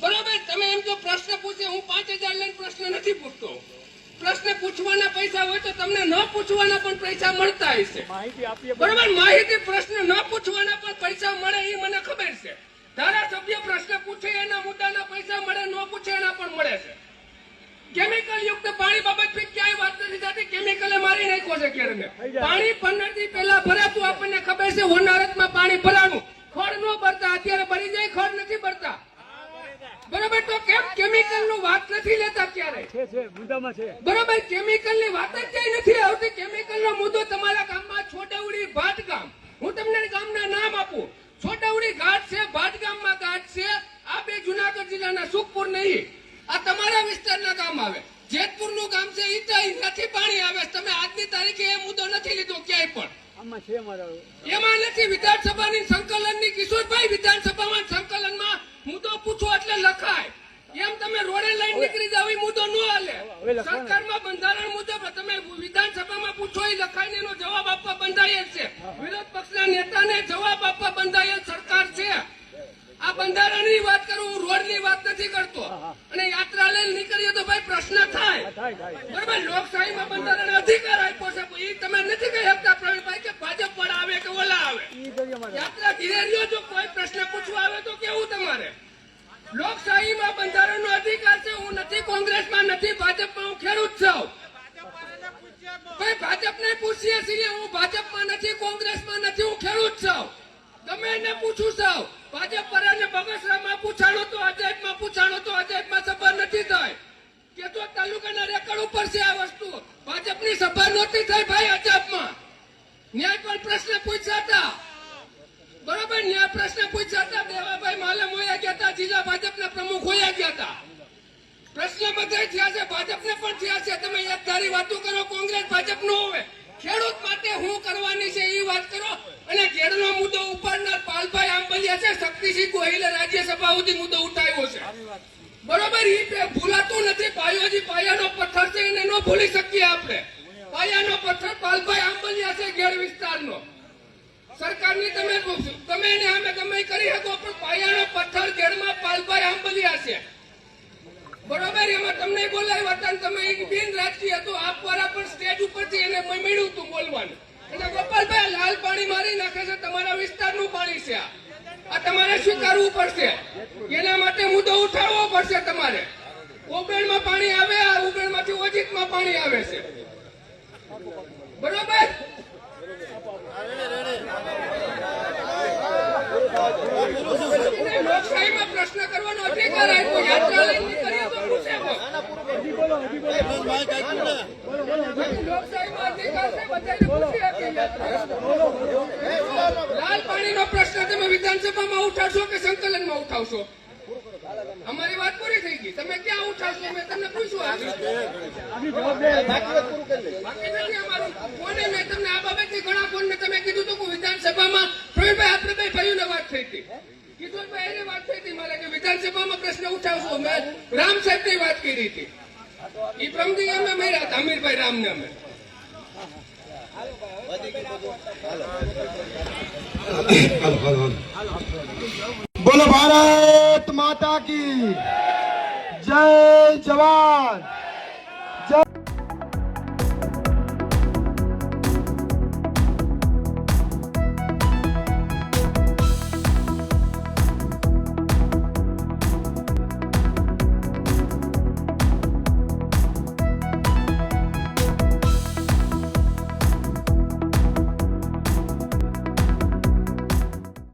બરોબર? તમે એમ જો પ્રશ્ન પૂછે હું પાંચ હજાર લઈને પ્રશ્ન નથી પૂછતો. પ્રશ્ન પૂછવાના પૈસા હોય તો તમને ન પૂછવાના પણ પૈસા મળતા હશે બરાબર? માહિતી પ્રશ્ન ન પૂછવાના પણ પૈસા મળે એ મને ખબર છે. ધારાસભ્ય પ્રશ્ન પૂછે એના મુદ્દાના પૈસા મળે ન પૂછે એના પણ મળે છે. કેમિકલ યુક્ત પાણી બાબત ક્યાંય વાત નથી થતી. કેમિકલે મારી નાખ્યો છે કેરને પાણી પંદરથી પહેલા ભરાતું આપણને ખબર છે હોનારતમાં પાણી ભરાનું ખડ ન ભરતા અત્યારે ભરી જાય ખડ નથી ભરતા બરોબર તો કેમ નથી લેતા ક્યારે બરોબર કેમિકલની વાત જ કઈ નથી આવતી. કેમિકલ નો મુદ્દો તમારા ગામમાં છોટાઉડી ભાટ ગામ હું તમને ગામના નામ આપું. છોટાઉડી ઘાટ છે ભાટ ગામમાં ઘાટ છે. આ બે જુનાગઢ જિલ્લાના સુખપુર નહીં. આ તમારા વિસ્તારના ગામ આવે. જેતપુરનું ગામ છે ઈચાઈ નથી પાણી આવે તમે આજની તારીખે એ મુદ્દો નથી લીધો ક્યાંય પણ. આમાં છે મારા એમાં નથી. વિધાનસભાની સંકલનની કિશોરભાઈ વિધાનસભામાં સંકલનમાં મુદ્દો પૂછો એટલે લખાય એમ તમે રોડે લઈને નીકળી જાવ એ મુદ્દો ન હાલે હવે લખવાનો. સરકારમાં બંધારણ મુજબ તમે વિધાનસભામાં એ જવાબ આપવા બંધાયેલ છે. વિરોધ પક્ષના નેતાને જવાબ આપવા બંધાયેલ સરકાર છે. આ બંધારણની વાત કરું હું રોડની વાત નથી કરતો. અને યાત્રા લઈને નીકળીએ તો ભાઈ પ્રશ્ન થાય. બરાબર લોકશાહીમાં બંધારણ અધિકાર આપ્યો છે એ તમે નથી કહી શકતા પ્રવીણભાઈ કે ભાજપ પણ આવે કે ઓલા આવે. યાત્રા ઘીરે રહ્યો જો કોઈ પ્રશ્ન પૂછવા આવે તો કેવું તમારે? લોકશાહીમાં બંધારણનો અધિકાર છે હું નથી કોંગ્રેસમાં નથી ભાજપમાં હું ખેડૂત એને પૂછું છું ભાજપ પર બગસરામાં પૂછાણો તો અજાયબમાં પૂછાણો તો અજાયબમાં સભા નથી થાય. કે તો તાલુકાના રેકર્ડ ઉપર છે આ વસ્તુ. ભાજપની સભા નહોતી થઈ ભાઈ અજબમાં ન્યાય પણ પ્રશ્ન પૂછ્યા બરોબર, ન્યાય પ્રશ્ન પૂછ્યા દેવાભાઈ માલમ હોયા ગયા હતા, જિલ્લા ભાજપના પ્રમુખ હોયા ગયા હતા. પ્રશ્ન બધા થયા છે, ભાજપને પણ થયા છે. તમે એક ધારી વાતો કરો, કોંગ્રેસ ભાજપ નો હોય. ખેડૂત માટે હું કરવાની છે એ વાત કરો અને ઘેરનો મુદ્દો ઉપાડનાર પાલભાઈ આંબલિયા શક્તિસિંહ ગોહિલે રાજ્યસભા સુધી મુદ્દો ઉઠાવ્યો છે. બરોબર એ ભૂલાતું નથી. પાયોજી પાયાનો પથ્થર છે એને ન ભૂલી શકીએ આપણે. પાયાનો પથ્થર પાલભાઈ આંબલિયા છે ઘેર વિસ્તારનો. સરકારની તમે તમે એને અમે ગમે કરી શકો પણ પાયાનો પથ્થર ઘેરમાં પાલભાઈ આંબલિયા છે. બરોબર એમાં તમને બોલાવ્યા હતા તમે એક બિન રાજકીય હતો આપ દ્વારા પણ સ્ટેજ ઉપરથી એને મળ્યું હતું બોલવાનું. એટલે ગોપાલભાઈ લાલ પાણી મારી નાખે છે તમારા વિસ્તારનું પાણી છે આ. તમારે સ્વીકારવું પડશે. એના માટે મુદ્દો ઉઠાવવો પડશે તમારે. ઉબેણમાં પાણી આવે, આ ઉબેણમાંથી ઓજીતમાં પાણી આવે છે. બરોબર એને લોકશાહીમાં પ્રશ્ન કરવાનો અધિકાર આપ્યો યાત્રા લઈને નીકળીએ તો પૂછે કોઈ. હજી બોલો હજી બોલો લોકશાહીમાં અધિકાર છે બધાને પૂછી શકે યાત્રા. લાલ પ્રશ્ન તમે વિધાનસભામાં ઉઠાવશો કે સંકલનમાં ઉઠાવશો? અમારી વાત પૂરી થઈ ગઈ. તમે ક્યાં ઉઠાવશો? મેં તમને પૂછ્યું બાકી નથી અમારું. મેં તમને આ બાબતની ઘણા ફોન ને તમે કીધું હતું કે વિધાનસભામાં પ્રવીણભાઈ આપણે ભાઈઓને વાત થઈ હતી. કિશોરભાઈ એને વાત થઈ હતી મારે કે વિધાનસભામાં પ્રશ્ન ઉઠાવશો મેં રામ સાહેબની વાત કરી હતી. એ પ્રમદી અમે મેળ્યા હતા અમીરભાઈ રામને અમે. બોલો ભારત માતા કી. જય જવાન.